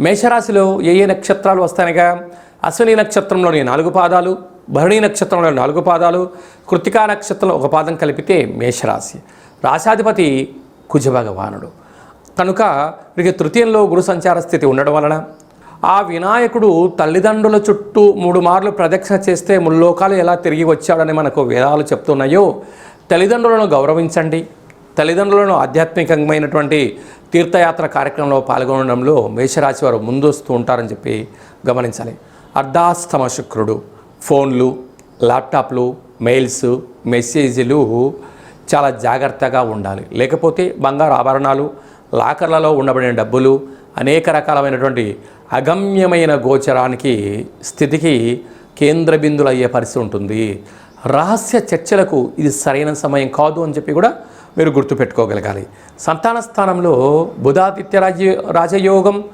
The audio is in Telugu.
మేషరాశిలో ఏ ఏ నక్షత్రాలు వస్తాయనగా? అశ్విని నక్షత్రంలోని నాలుగు పాదాలు భరణి నక్షత్రంలో నాలుగు పాదాలు కృతికా నక్షత్రంలో ఒక పాదం కలిపితే మేషరాశి. రాశాధిపతి కుజభగవానుడు. కనుక వీరికి తృతీయంలో గురు సంచార స్థితి ఉండడం వలన ఆ వినాయకుడు తల్లిదండ్రుల చుట్టూ మూడు మార్లు ప్రదక్షిణ చేస్తే ముల్లోకాలు ఎలా తిరిగి వచ్చాడని మనకు వేదాలు చెప్తున్నాయో తల్లిదండ్రులను గౌరవించండి. తల్లిదండ్రులను ఆధ్యాత్మికమైనటువంటి తీర్థయాత్ర కార్యక్రమంలో పాల్గొనడంలో మేషరాశి వారు ముందొస్తూ ఉంటారని చెప్పి గమనించాలి. అర్ధాస్తమ శుక్రుడు ఫోన్లు ల్యాప్టాప్లు మెయిల్స్ మెసేజ్లు చాలా జాగ్రత్తగా ఉండాలి. లేకపోతే బంగారు ఆభరణాలు లాకర్లలో ఉండబడిన డబ్బులు అనేక రకాలమైనటువంటి అగమ్యమైన గోచరానికి స్థితికి కేంద్ర బిందులు అయ్యే పరిస్థితి ఉంటుంది. రహస్య చర్చలకు ఇది సరైన సమయం కాదు అని చెప్పి కూడా మీరు గుర్తుపెట్టుకోగలగాలి. సంతాన స్థానంలో బుధాదిత్య రాజ రాజయోగం